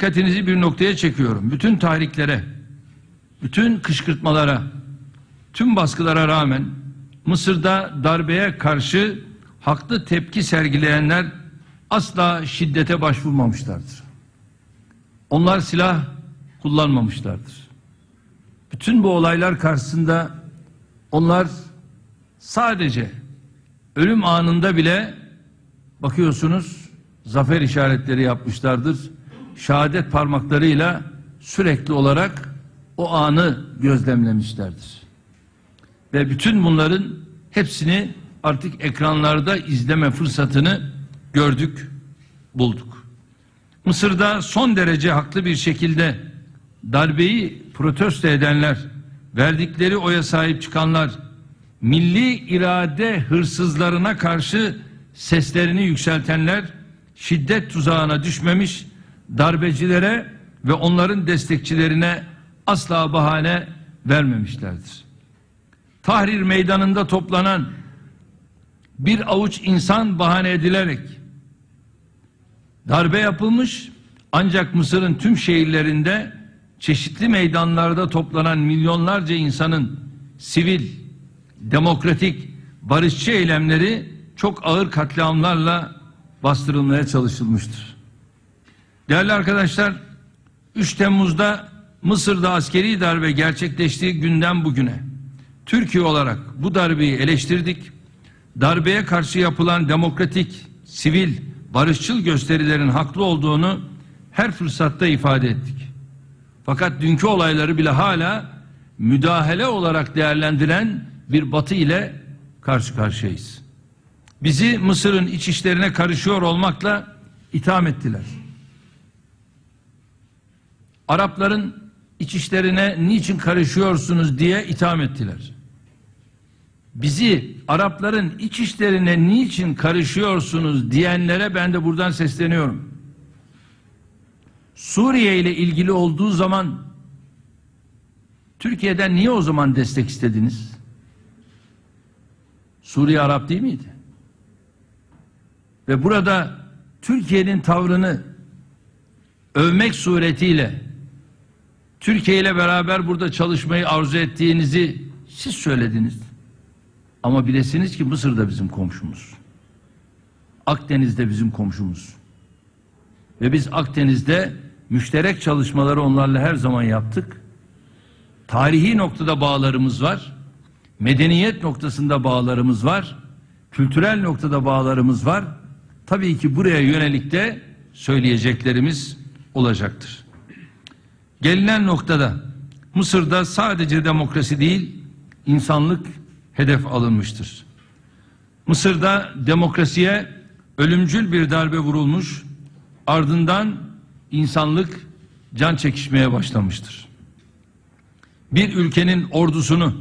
dikkatinizi bir noktaya çekiyorum. Bütün tahriklere, bütün kışkırtmalara, tüm baskılara rağmen Mısır'da darbeye karşı haklı tepki sergileyenler asla şiddete başvurmamışlardır. Onlar silah kullanmamışlardır. Bütün bu olaylar karşısında onlar sadece ölüm anında bile bakıyorsunuz zafer işaretleri yapmışlardır. Şehadet parmaklarıyla sürekli olarak o anı gözlemlemişlerdir. Ve bütün bunların hepsini artık ekranlarda izleme fırsatını gördük, bulduk. Mısır'da son derece haklı bir şekilde darbeyi protesto edenler, verdikleri oya sahip çıkanlar, milli irade hırsızlarına karşı seslerini yükseltenler şiddet tuzağına düşmemiş, darbecilere ve onların destekçilerine asla bahane vermemişlerdir. Tahrir meydanında toplanan bir avuç insan bahane edilerek darbe yapılmış ancak Mısır'ın tüm şehirlerinde çeşitli meydanlarda toplanan milyonlarca insanın sivil, demokratik, barışçı eylemleri çok ağır katliamlarla bastırılmaya çalışılmıştır. Değerli arkadaşlar, 3 Temmuz'da Mısır'da askeri darbe gerçekleştiği günden bugüne Türkiye olarak bu darbeyi eleştirdik. Darbeye karşı yapılan demokratik, sivil, barışçıl gösterilerin haklı olduğunu her fırsatta ifade ettik. Fakat dünkü olayları bile hala müdahale olarak değerlendiren bir batı ile karşı karşıyayız. Bizi Mısır'ın iç işlerine karışıyor olmakla itham ettiler. Arapların iç işlerine niçin karışıyorsunuz diye itham ettiler. Bizi Arapların iç işlerine niçin karışıyorsunuz diyenlere ben de buradan sesleniyorum. Suriye ile ilgili olduğu zaman Türkiye'den niye o zaman destek istediniz? Suriye Arap değil miydi? Ve burada Türkiye'nin tavrını övmek suretiyle Türkiye ile beraber burada çalışmayı arzu ettiğinizi siz söylediniz. Ama bilesiniz ki Mısır da bizim komşumuz. Akdeniz de bizim komşumuz. Ve biz Akdeniz'de müşterek çalışmaları onlarla her zaman yaptık. Tarihi noktada bağlarımız var. Medeniyet noktasında bağlarımız var. Kültürel noktada bağlarımız var. Tabii ki buraya yönelik de söyleyeceklerimiz olacaktır. Gelinen noktada Mısır'da sadece demokrasi değil, insanlık hedef alınmıştır. Mısır'da demokrasiye ölümcül bir darbe vurulmuş, ardından insanlık can çekişmeye başlamıştır. Bir ülkenin ordusunu,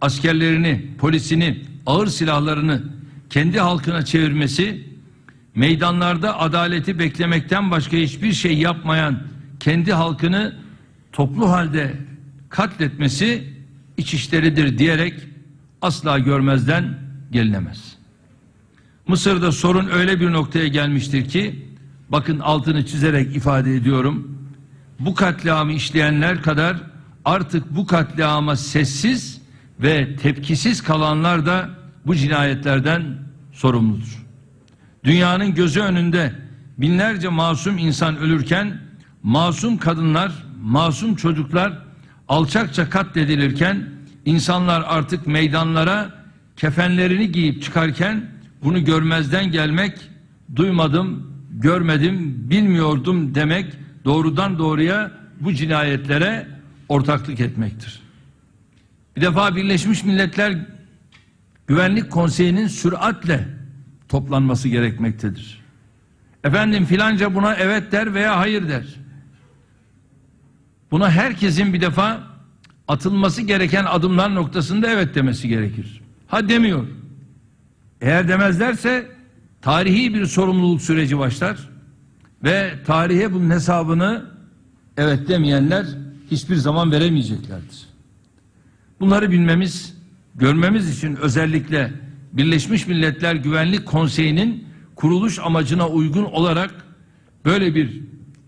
askerlerini, polisini, ağır silahlarını kendi halkına çevirmesi, meydanlarda adaleti beklemekten başka hiçbir şey yapmayan kendi halkını toplu halde katletmesi iç işleridir diyerek asla görmezden gelinemez. Mısır'da sorun öyle bir noktaya gelmiştir ki bakın altını çizerek ifade ediyorum. Bu katliamı işleyenler kadar artık bu katliama sessiz ve tepkisiz kalanlar da bu cinayetlerden sorumludur. Dünyanın gözü önünde binlerce masum insan ölürken masum kadınlar, masum çocuklar alçakça katledilirken insanlar artık meydanlara kefenlerini giyip çıkarken bunu görmezden gelmek, duymadım, görmedim, bilmiyordum demek doğrudan doğruya bu cinayetlere ortaklık etmektir. Bir defa Birleşmiş Milletler Güvenlik Konseyi'nin süratle toplanması gerekmektedir. Efendim filanca buna evet der veya hayır der. Buna herkesin bir defa atılması gereken adımlar noktasında evet demesi gerekir. Ha demiyor. Eğer demezlerse tarihi bir sorumluluk süreci başlar ve tarihe bunun hesabını evet demeyenler hiçbir zaman veremeyeceklerdir. Bunları bilmemiz, görmemiz için özellikle Birleşmiş Milletler Güvenlik Konseyi'nin kuruluş amacına uygun olarak böyle bir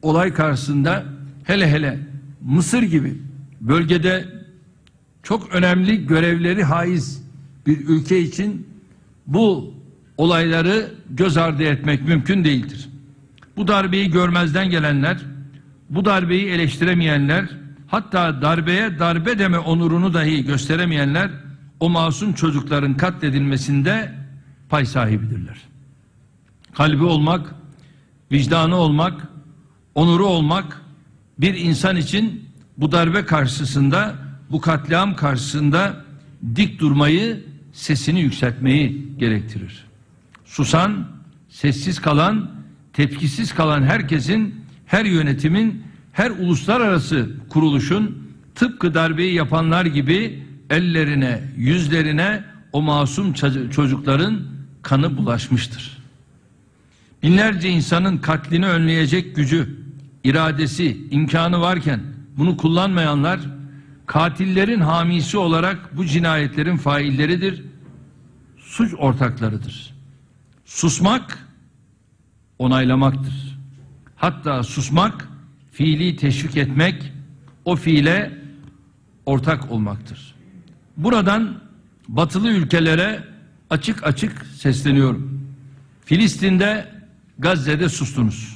olay karşısında hele hele Mısır gibi bölgede çok önemli görevleri haiz bir ülke için bu olayları göz ardı etmek mümkün değildir. Bu darbeyi görmezden gelenler, bu darbeyi eleştiremeyenler, hatta darbeye darbe deme onurunu dahi gösteremeyenler o masum çocukların katledilmesinde pay sahibidirler. Kalbi olmak, vicdanı olmak, onuru olmak bir insan için bu darbe karşısında, bu katliam karşısında dik durmayı, sesini yükseltmeyi gerektirir. Susan, sessiz kalan, tepkisiz kalan herkesin, her yönetimin, her uluslararası kuruluşun tıpkı darbeyi yapanlar gibi ellerine, yüzlerine o masum ço- çocukların kanı bulaşmıştır. Binlerce insanın katlini önleyecek gücü, iradesi, imkanı varken bunu kullanmayanlar katillerin hamisi olarak bu cinayetlerin failleridir, suç ortaklarıdır. Susmak onaylamaktır. Hatta susmak fiili teşvik etmek, o fiile ortak olmaktır. Buradan batılı ülkelere açık açık sesleniyorum. Filistin'de, Gazze'de sustunuz.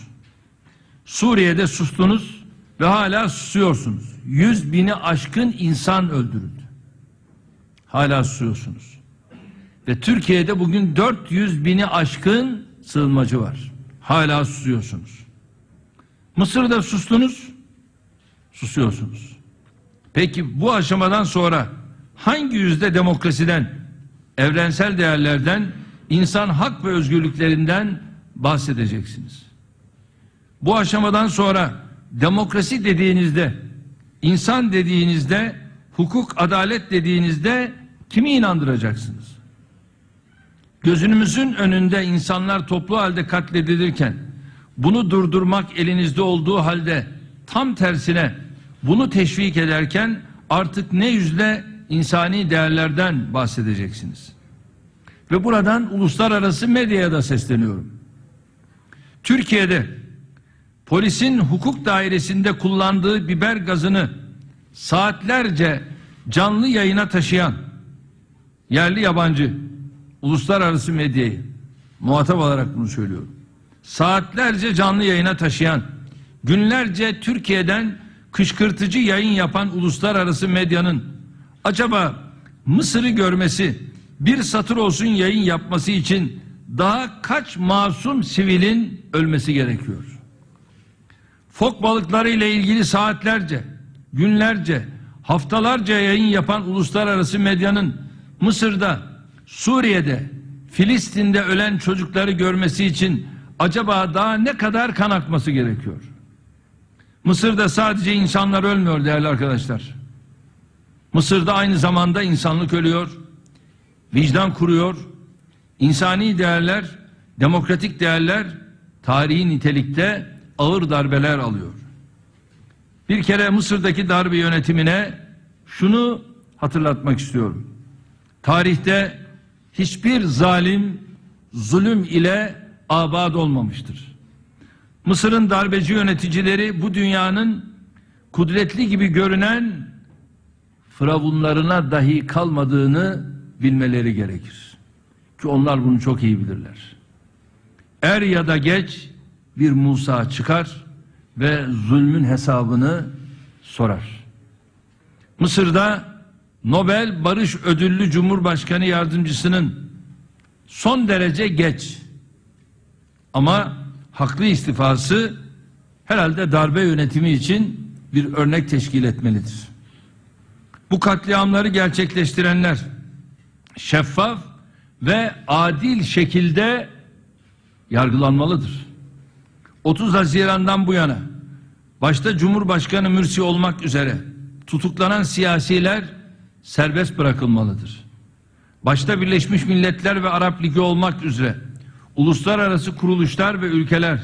Suriye'de sustunuz ve hala susuyorsunuz. Yüz bini aşkın insan öldürüldü. Hala susuyorsunuz. Ve Türkiye'de bugün 400 bini aşkın sığınmacı var. Hala susuyorsunuz. Mısır'da sustunuz, susuyorsunuz. Peki bu aşamadan sonra hangi yüzde demokrasiden, evrensel değerlerden, insan hak ve özgürlüklerinden bahsedeceksiniz? Bu aşamadan sonra demokrasi dediğinizde, insan dediğinizde, hukuk, adalet dediğinizde kimi inandıracaksınız? Gözünümüzün önünde insanlar toplu halde katledilirken bunu durdurmak elinizde olduğu halde tam tersine bunu teşvik ederken artık ne yüzle insani değerlerden bahsedeceksiniz. Ve buradan uluslararası medyaya da sesleniyorum. Türkiye'de polisin hukuk dairesinde kullandığı biber gazını saatlerce canlı yayına taşıyan yerli yabancı uluslararası medyayı muhatap olarak bunu söylüyorum. Saatlerce canlı yayına taşıyan, günlerce Türkiye'den kışkırtıcı yayın yapan uluslararası medyanın acaba Mısır'ı görmesi, bir satır olsun yayın yapması için daha kaç masum sivilin ölmesi gerekiyor? Fok balıkları ile ilgili saatlerce, günlerce, haftalarca yayın yapan uluslararası medyanın Mısır'da, Suriye'de, Filistin'de ölen çocukları görmesi için acaba daha ne kadar kan akması gerekiyor? Mısır'da sadece insanlar ölmüyor değerli arkadaşlar. Mısır'da aynı zamanda insanlık ölüyor, vicdan kuruyor, insani değerler, demokratik değerler tarihi nitelikte ağır darbeler alıyor. Bir kere Mısır'daki darbe yönetimine şunu hatırlatmak istiyorum. Tarihte hiçbir zalim zulüm ile abad olmamıştır. Mısır'ın darbeci yöneticileri bu dünyanın kudretli gibi görünen firavunlarına dahi kalmadığını bilmeleri gerekir. Ki onlar bunu çok iyi bilirler. Er ya da geç bir Musa çıkar ve zulmün hesabını sorar. Mısır'da Nobel Barış Ödüllü Cumhurbaşkanı Yardımcısının son derece geç ama haklı istifası herhalde darbe yönetimi için bir örnek teşkil etmelidir. Bu katliamları gerçekleştirenler şeffaf ve adil şekilde yargılanmalıdır. 30 Haziran'dan bu yana başta Cumhurbaşkanı Mürsi olmak üzere tutuklanan siyasiler serbest bırakılmalıdır. Başta Birleşmiş Milletler ve Arap Ligi olmak üzere uluslararası kuruluşlar ve ülkeler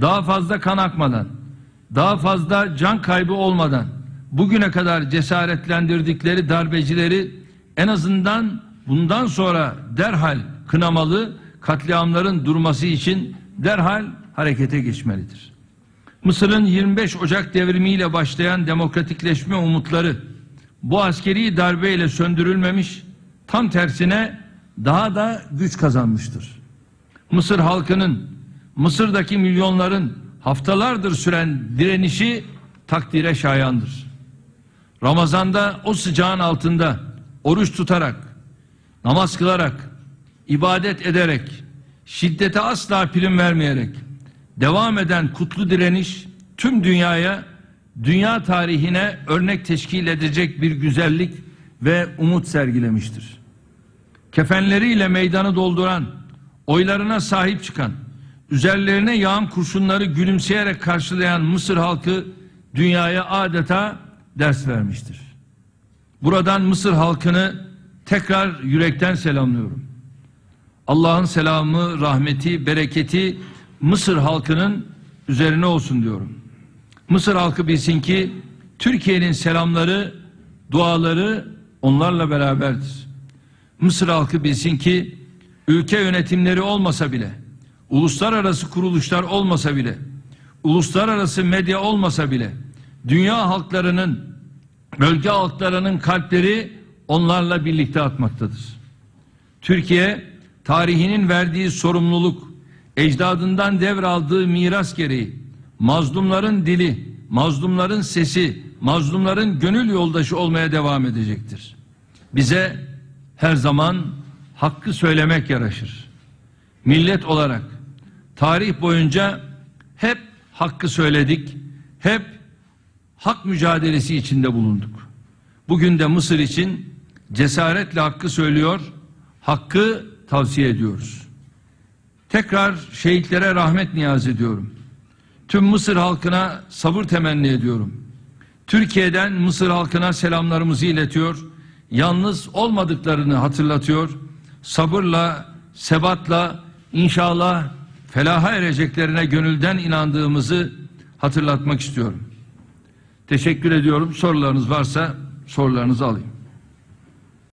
daha fazla kan akmadan, daha fazla can kaybı olmadan bugüne kadar cesaretlendirdikleri darbecileri en azından bundan sonra derhal kınamalı, katliamların durması için derhal harekete geçmelidir. Mısır'ın 25 Ocak devrimiyle başlayan demokratikleşme umutları bu askeri darbeyle söndürülmemiş, tam tersine daha da güç kazanmıştır. Mısır halkının, Mısır'daki milyonların haftalardır süren direnişi takdire şayandır. Ramazanda o sıcağın altında oruç tutarak, namaz kılarak, ibadet ederek, şiddete asla prim vermeyerek devam eden kutlu direniş tüm dünyaya, dünya tarihine örnek teşkil edecek bir güzellik ve umut sergilemiştir. Kefenleriyle meydanı dolduran, oylarına sahip çıkan, üzerlerine yağan kurşunları gülümseyerek karşılayan Mısır halkı dünyaya adeta ders vermiştir. Buradan Mısır halkını tekrar yürekten selamlıyorum. Allah'ın selamı, rahmeti, bereketi Mısır halkının üzerine olsun diyorum. Mısır halkı bilsin ki Türkiye'nin selamları, duaları onlarla beraberdir. Mısır halkı bilsin ki ülke yönetimleri olmasa bile, uluslararası kuruluşlar olmasa bile, uluslararası medya olmasa bile, dünya halklarının, bölge halklarının kalpleri onlarla birlikte atmaktadır. Türkiye tarihinin verdiği sorumluluk, ecdadından devraldığı miras gereği mazlumların dili, mazlumların sesi, mazlumların gönül yoldaşı olmaya devam edecektir. Bize her zaman hakkı söylemek yaraşır. Millet olarak tarih boyunca hep hakkı söyledik, hep hak mücadelesi içinde bulunduk. Bugün de Mısır için cesaretle hakkı söylüyor, hakkı tavsiye ediyoruz. Tekrar şehitlere rahmet niyaz ediyorum. Tüm Mısır halkına sabır temenni ediyorum. Türkiye'den Mısır halkına selamlarımızı iletiyor. Yalnız olmadıklarını hatırlatıyor. Sabırla, sebatla inşallah felaha ereceklerine gönülden inandığımızı hatırlatmak istiyorum. Teşekkür ediyorum. Sorularınız varsa sorularınızı alayım.